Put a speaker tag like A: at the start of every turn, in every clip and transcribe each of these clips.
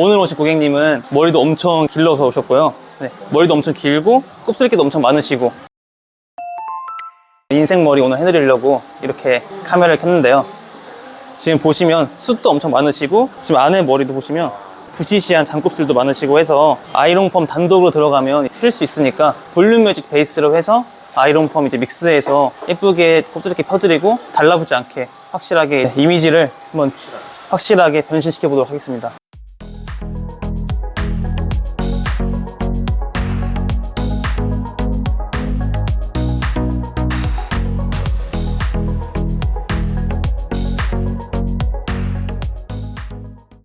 A: 오늘 오신 고객님은 머리도 엄청 길러서 오셨고요. 네, 머리도 엄청 길고 곱슬기도 엄청 많으시고 인생 머리 오늘 해드리려고 이렇게 카메라를 켰는데요. 지금 보시면 숱도 엄청 많으시고 지금 안에 머리도 보시면 부시시한 잔곱슬도 많으시고 해서 아이롱 펌 단독으로 들어가면 필 수 있으니까 볼륨 매직 베이스로 해서 아이롱 펌 이제 믹스해서 예쁘게 곱슬게 펴드리고 달라붙지 않게 확실하게 이미지를 한번 확실하게 변신시켜 보도록 하겠습니다.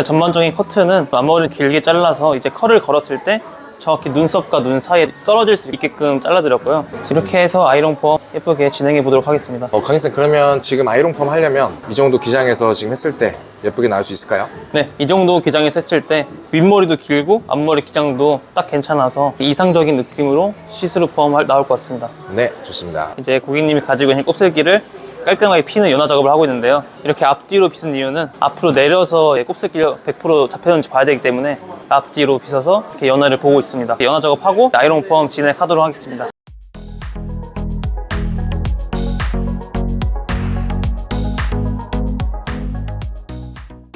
A: 전반적인 커트는 앞머리를 길게 잘라서 이제 컬을 걸었을 때 정확히 눈썹과 눈 사이에 떨어질 수 있게끔 잘라드렸고요. 이렇게 해서 아이롱 펌 예쁘게 진행해 보도록 하겠습니다.
B: 어, 강희쌤 그러면 지금 아이롱 펌 하려면 이 정도 기장에서 지금 했을 때 예쁘게 나올 수 있을까요?
A: 네, 이 정도 기장에서 했을 때 윗머리도 길고 앞머리 기장도 딱 괜찮아서 이상적인 느낌으로 시스루 펌 할- 나올 것 같습니다.
B: 네, 좋습니다.
A: 이제 고객님이 가지고 있는 곱슬기를 깔끔하게 피는 연화 작업을 하고 있는데요. 이렇게 앞뒤로 빗은 이유는 앞으로 내려서 곱슬기가 100% 잡혔는지 봐야 되기 때문에 앞뒤로 빗어서 이렇게 연화를 보고 있습니다. 연화 작업하고 아이롱 펌 진행하도록 하겠습니다.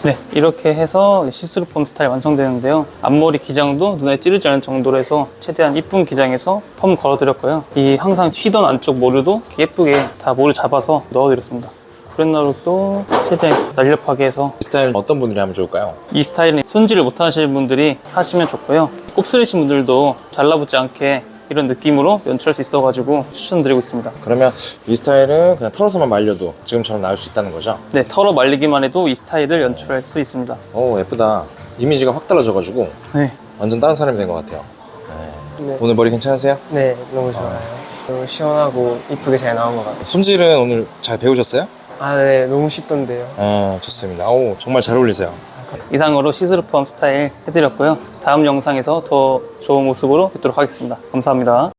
A: 네, 이렇게 해서 시스루 펌 스타일 완성되는데요. 앞머리 기장도 눈에 찌르지 않을 정도로 해서 최대한 이쁜 기장에서 펌 걸어드렸고요. 이 항상 휘던 안쪽 이렇게 예쁘게 다 모를 잡아서 넣어드렸습니다. 구렛나루도 최대한 날렵하게 해서
B: 이 스타일은 어떤 분들이 하면 좋을까요?
A: 이 스타일은 손질을 못 하시는 분들이 하시면 좋고요. 곱슬이신 분들도 잘라붙지 않게 이런 느낌으로 연출할 수 있어가지고 추천드리고 있습니다.
B: 그러면 이 스타일은 그냥 털어서만 말려도 지금처럼 나올 수 있다는 거죠?
A: 네, 털어 말리기만 해도 이 스타일을 연출할 수 있습니다.
B: 오, 예쁘다. 이미지가 확 달라져가지고
A: 네.
B: 완전 다른 사람이 된 것 같아요. 네. 오늘 머리 괜찮으세요?
C: 네, 너무 좋아요. 너무 시원하고 이쁘게 잘 나온 것 같아요.
B: 손질은 오늘 잘 배우셨어요?
C: 아, 네, 너무 쉽던데요.
B: 아, 좋습니다. 오, 정말 잘 어울리세요.
A: 이상으로 시스루 펌 스타일 해드렸고요. 다음 영상에서 더 좋은 모습으로 뵙도록 하겠습니다. 감사합니다.